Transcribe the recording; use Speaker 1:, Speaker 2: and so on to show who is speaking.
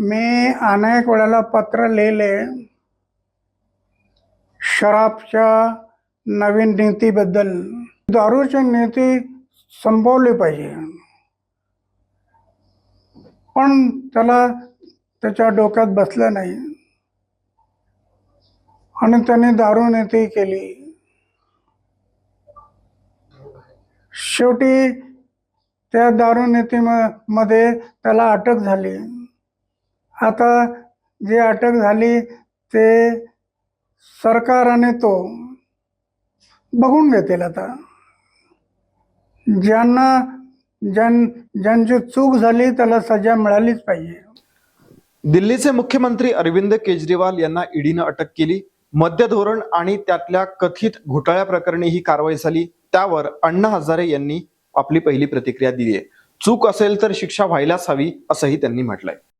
Speaker 1: मी अनेक वेळेला पत्र लिहिले. शराबच्या नवीन नीतीबद्दल. दारूची नीती संपवली पाहिजे. पण त्याला त्याच्या डोक्यात बसलं नाही. आणि त्याने दारू नीती केली. शेवटी त्या दारू नीतीमध्ये त्याला अटक झाली. आता जे अटक झाली ते सरकाराने तो बघून घेतील आता. ज्यांना ज्यां ज्यांची चूक झाली त्याला सजा मिळालीच पाहिजे.
Speaker 2: दिल्लीचे मुख्यमंत्री अरविंद केजरीवाल यांना ईडीनं अटक केली. मद्य धोरण आणि त्यातल्या कथित घोटाळ्या प्रकरणी ही कारवाई झाली. त्यावर अण्णा हजारे यांनी आपली पहिली प्रतिक्रिया दिली आहे. चूक असेल तर शिक्षा व्हायलाच हवी असंही त्यांनी म्हटलंय.